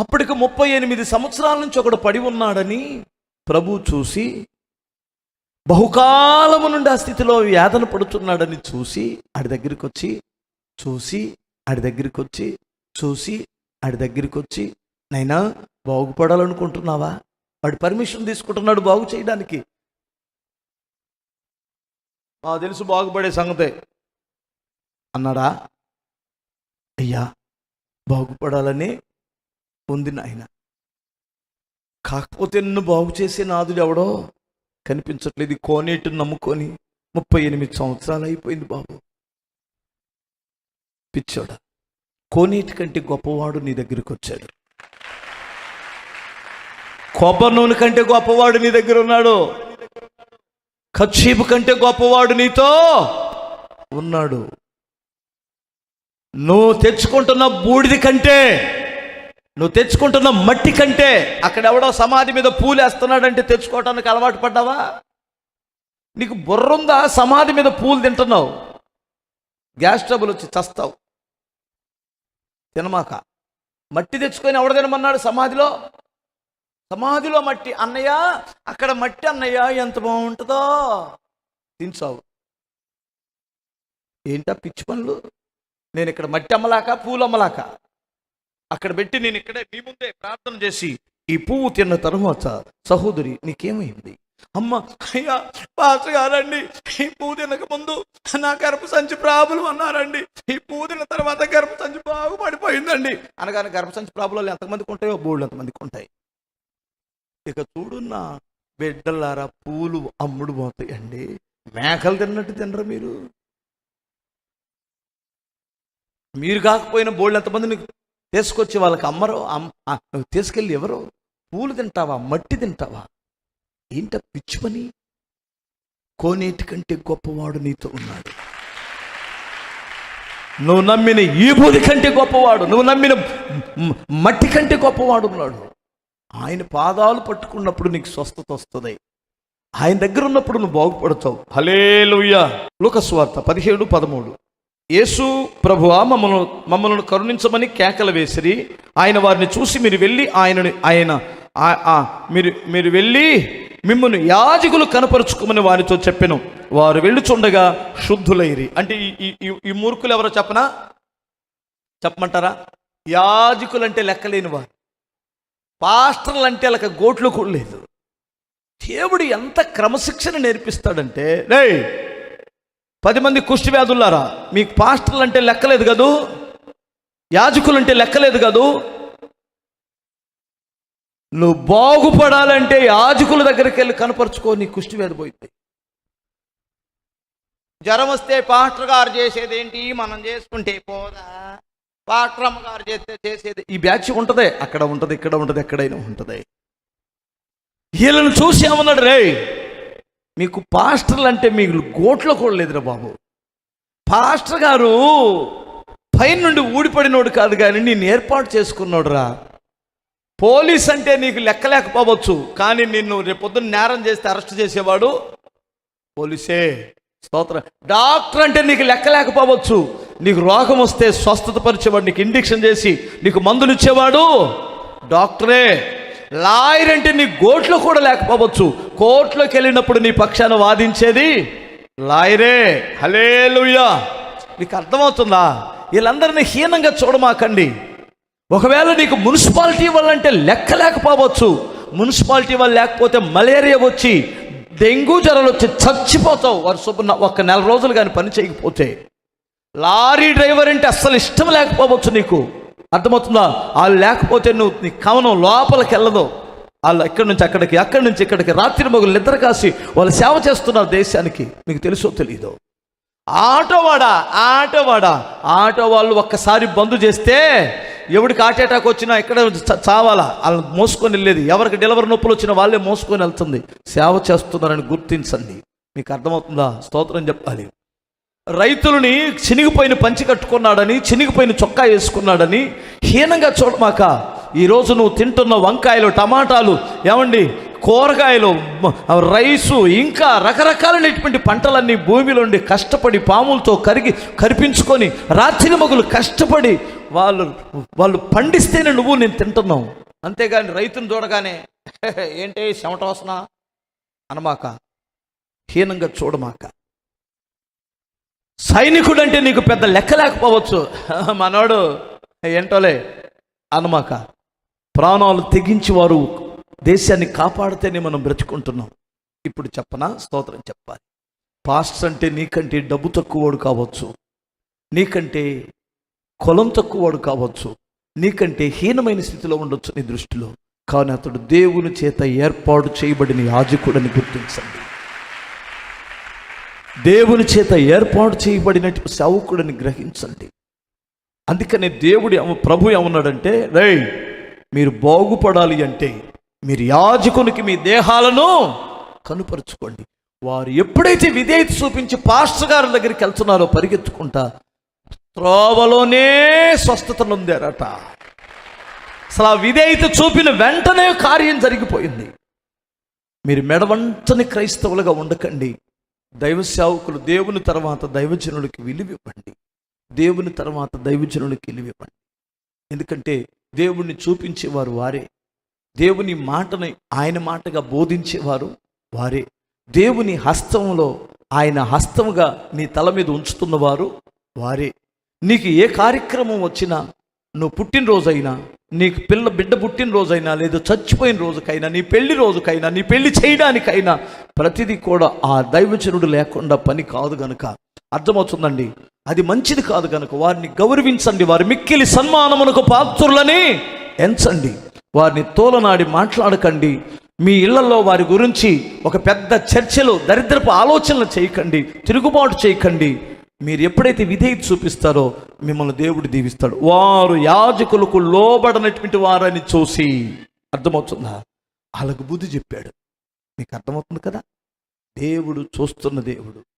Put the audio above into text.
అప్పటికి ముప్పై ఎనిమిది సంవత్సరాల నుంచి ఒకడు పడి ఉన్నాడని ప్రభు చూసి బహుకాలము నుండి ఆ స్థితిలో వేదన పడుతున్నాడని చూసి ఆడి దగ్గరికి వచ్చి చూసి ఆడి దగ్గరికి వచ్చి చూసి ఆడి దగ్గరికి వచ్చి నైనా బాగుపడాలనుకుంటున్నావా? వాడు పర్మిషన్ తీసుకుంటున్నాడు బాగు చేయడానికి. మా తెలుసు బాగుపడే సంగతే. అన్నాడా? అయ్యా బాగుపడాలని ఉంది నాయన కాకపోతే నిన్ను బాగు చేసే నాదుడు ఎవడో కనిపించట్లేదు. కోనేటిని నమ్ముకొని ముప్పై ఎనిమిది సంవత్సరాలు అయిపోయింది బాబు. పిచ్చోడా కోనేటి కంటే గొప్పవాడు నీ దగ్గరికి వచ్చాడు. కొబ్బరి నూనె కంటే గొప్పవాడు నీ దగ్గర ఉన్నాడు. కచ్చీపు కంటే గొప్పవాడు నీతో ఉన్నాడు. నువ్వు తెచ్చుకుంటున్న బూడిది కంటే నువ్వు తెచ్చుకుంటున్న మట్టి కంటే అక్కడ ఎవడో సమాధి మీద పూలేస్తున్నాడంటే తెచ్చుకోవటానికి అలవాటు పడ్డావా? నీకు బుర్రుందా? సమాధి మీద పూలు తింటున్నావు. గ్యాస్ ట్రబుల్ వచ్చి చస్తావు. తినమాక. మట్టి తెచ్చుకొని ఎవడ తినమన్నాడు సమాధిలో? సమాధిలో మట్టి. అన్నయ్య అక్కడ మట్టి అన్నయ్య ఎంత బాగుంటుందో. తినసావు ఏంటా పిచ్చి పనులు? నేను ఇక్కడ మట్టి అమ్మలాక పూలు అమ్మలాక? అక్కడ పెట్టి నేను ఇక్కడే మీ ముందే ప్రార్థన చేసి ఈ పువ్వు తిన్న తర్వాత సహోదరి నీకేమైంది? అమ్మ అయ్యా పాస్ గారండి ఈ పువ్వు తినక ముందు నా గర్భ సంచి ప్రాబ్లం అన్నారండి. ఈ పువ్వు తిన్న తర్వాత గర్భ సంచి బాగుపడిపోయిందండి. అనగానే గర్భ సంచి ప్రాబ్లం ఎంతమందికి ఉంటాయో? బోళ్ళు ఎంతమందికి ఉంటాయి? ఇక చూడున్న బిడ్డలారా పూలు అమ్ముడు పోతాయండి. మేకలు తిన్నట్టు తినరు మీరు? మీరు కాకపోయిన బోళ్ళు ఎంతమంది తీసుకొచ్చి వాళ్ళకి అమ్మరు తీసుకెళ్ళి ఎవరు? పూలు తింటావా? మట్టి తింటావా? ఏంట పిచ్చి పని? కోనేటి కంటే గొప్పవాడు నీతో ఉన్నాడు. నువ్వు నమ్మిన ఈ భూమి కంటే గొప్పవాడు నువ్వు నమ్మిన మట్టి కంటే గొప్పవాడు ఉన్నాడు. ఆయన పాదాలు పట్టుకున్నప్పుడు నీకు స్వస్థత వస్తుంది. ఆయన దగ్గర ఉన్నప్పుడు నువ్వు బాగుపడతావు. హలేలుయ్యా లోకస్వార్త పదిహేడు పదమూడు. యేసు ప్రభువా మమ్మల్ని మమ్మల్ని కరుణించమని కేకలు వేసిరి. ఆయన వారిని చూసి మీరు వెళ్ళి ఆయనని ఆయన ఆ- మీరు మీరు వెళ్ళి మిమ్మల్ని యాజకులు కనపరుచుకోమని వారితో చెప్పాను. వారు వెళ్ళుచుండగా శుద్ధులైరి. అంటే ఈ- ఈ ఈ మూర్ఖులు ఎవరో చెప్పనా? చెప్పమంటారా? యాజకులు అంటే లెక్కలేని వారు. పాస్టర్లు అంటే అలా గోట్లు కూడా లేదు. దేవుడు ఎంత క్రమశిక్షణ నేర్పిస్తాడంటే రే పది మంది కుష్టి వ్యాధులారా మీకు పాస్టర్లు అంటే లెక్కలేదు కదూ? యాజకులు అంటే లెక్కలేదు కదూ? నువ్వు బాగుపడాలంటే యాజకుల దగ్గరికి వెళ్ళి కనపరుచుకో నీ కుష్టి వ్యాధి పోయింది. జ్వరం వస్తే పాస్టర్ గారు చేసేది ఏంటి? మనం చేసుకుంటే పోదా? పాస్టర్ అమ్మ గారు చేస్తే చేసేది. ఈ బ్యాచ్ ఉంటదే అక్కడ ఉంటది ఇక్కడ ఉంటది ఎక్కడైనా ఉంటది. వీళ్ళని చూసి ఏమన్నాడు రే? మీకు పాస్టర్లు అంటే మీకు గోట్లో కూడా లేదురా బాబు. పాస్టర్ గారు పైన నుండి ఊడిపడినోడు కాదు కానీ నేను ఏర్పాటు చేసుకున్నాడు రా పోలీస్ అంటే నీకు లెక్కలేకపోవచ్చు కానీ నిన్ను రేపొద్దున నేరం చేస్తే అరెస్ట్ చేసేవాడు పోలీసే. స్తోత్రం. డాక్టర్ అంటే నీకు లెక్కలేకపోవచ్చు నీకు రోగం వస్తే స్వస్థత పరిచేవాడు నీకు ఇండిక్షన్ చేసి నీకు మందులు ఇచ్చేవాడు డాక్టరే. లాయర్ అంటే నీ గోట్లో కూడా లేకపోవచ్చు. కోర్టులోకి వెళ్ళినప్పుడు నీ పక్షాన వాదించేది లాయరే. హలేలుయ్యా నీకు అర్థమవుతుందా? వీళ్ళందరినీ హీనంగా చూడమాకండి. ఒకవేళ నీకు మున్సిపాలిటీ వాళ్ళంటే లెక్క లేకపోవచ్చు. మున్సిపాలిటీ వాళ్ళు లేకపోతే మలేరియా వచ్చి డెంగ్యూ జ్వరాలు వచ్చి చచ్చిపోతావు. వారు శుభ్ర ఒక నెల రోజులు కానీ పని చేయకపోతే. లారీ డ్రైవర్ అంటే అస్సలు ఇష్టం లేకపోవచ్చు నీకు. అర్థమవుతుందా? వాళ్ళు లేకపోతే నువ్వు నీ కవనం లోపలికి వెళ్ళదు. వాళ్ళు ఎక్కడి నుంచి అక్కడికి అక్కడి నుంచి ఇక్కడికి రాత్రి మొగులు నిద్ర కాసి వాళ్ళు సేవ చేస్తున్నారు దేశానికి. నీకు తెలుసో తెలియదు ఆటోవాడా? ఆటోవాడా? ఆటో వాళ్ళు ఒక్కసారి బంద్ చేస్తే ఎవడికి ఆటేటాకు వచ్చినా ఎక్కడ చ- చావాలా? వాళ్ళు మోసుకొని వెళ్ళేది. ఎవరికి డెలివరీ నొప్పులు వచ్చినా వాళ్ళే మోసుకొని వెళ్తుంది. సేవ చేస్తున్నారని గుర్తించండి. మీకు అర్థమవుతుందా? స్తోత్రం చెప్పాలి. రైతులని చినిగిపోయిన పంచి కట్టుకున్నాడని చినిగిపోయిన చొక్కా వేసుకున్నాడని హీనంగా చూడమాక ఈరోజు నువ్వు తింటున్న వంకాయలు టమాటాలు ఏమండి కూరగాయలు రైసు ఇంకా రకరకాలైనటువంటి పంటలన్నీ భూమిలో ఉండి కష్టపడి పాములతో కరిగి కరిపించుకొని రాత్రి మగులు కష్టపడి వాళ్ళు వాళ్ళు పండిస్తేనే నువ్వు నేను తింటున్నావు. అంతేగాని రైతుని చూడగానే ఏంటి చెమట వస్తున్నా అనమాక హీనంగా చూడమాక సైనికుడు అంటే నీకు పెద్ద లెక్క లేకపోవచ్చు. మనోడు ఏంటోలే అనమాక ప్రాణాలు తెగించి వారు దేశాన్ని కాపాడితేనే మనం బ్రతుకుంటున్నాం. ఇప్పుడు చెప్పనా స్తోత్రం చెప్పాలి. పాస్టర్ అంటే నీకంటే డబ్బు తక్కువవాడు కావచ్చు. నీకంటే కులం తక్కువవాడు కావచ్చు. నీకంటే హీనమైన స్థితిలో ఉండొచ్చు నీ దృష్టిలో. కానీ అతడు దేవుని చేత ఏర్పాటు చేయబడిన యాజకుడని గుర్తించండి. దేవుని చేత ఏర్పాటు చేయబడినట్టు సేవకుడిని గ్రహించండి. అందుకనే దేవుడు ఏమ- ప్రభు ఏమన్నాడంటే రే మీరు బాగుపడాలి అంటే మీరు యాజకునికి మీ దేహాలను కనుపరుచుకోండి. వారు ఎప్పుడైతే విధేయత చూపించి పాస్టర్ గారి దగ్గరికి వెళ్తున్నారో పరిగెత్తుకుంటా త్రోవలోనే స్వస్థత నొందారట. అసలు ఆ విధేయత చూపిన వెంటనే కార్యం జరిగిపోయింది. మీరు మెడవంటని క్రైస్తవులుగా ఉండకండి. దైవ సేవకులు దేవుని తర్వాత దైవజనులకి విలువివ్వండి దేవుని తర్వాత దైవజనులకి విలువివ్వండి ఎందుకంటే దేవుణ్ణి చూపించేవారు వారే. దేవుని మాటని ఆయన మాటగా బోధించేవారు వారే. దేవుని హస్తంలో ఆయన హస్తముగా నీ తల మీద ఉంచుతున్నవారు వారే. నీకు ఏ కార్యక్రమం వచ్చినా నువ్వు పుట్టినరోజైనా నీకు పిల్ల బిడ్డ పుట్టినరోజైనా లేదా చచ్చిపోయిన రోజుకైనా నీ పెళ్ళి రోజుకైనా నీ పెళ్ళి చేయడానికైనా ప్రతిదీ కూడా ఆ దైవచనుడు లేకుండా పని కాదు గనుక. అర్థమవుతుందండి? అది మంచిది కాదు గనుక. వారిని గౌరవించండి. వారి మిక్కిలి సన్మానమునకు పాత్రులని ఎంచండి. వారిని తోలనాడి మాట్లాడకండి. మీ ఇళ్ళలో వారి గురించి ఒక పెద్ద చర్చలు దరిద్రపు ఆలోచనలు చేయకండి. తిరుగుబాటు చేయకండి. మీరు ఎప్పుడైతే విధేయత చూపిస్తారో మిమ్మల్ని దేవుడు దీవిస్తాడు. వారు యాజకులకు లోబడనటువంటి వారని చూసి అర్థమవుతుందా? వాళ్ళకు బుద్ధి చెప్పాడు. మీకు అర్థమవుతుంది కదా? దేవుడు చూస్తున్న దేవుడు.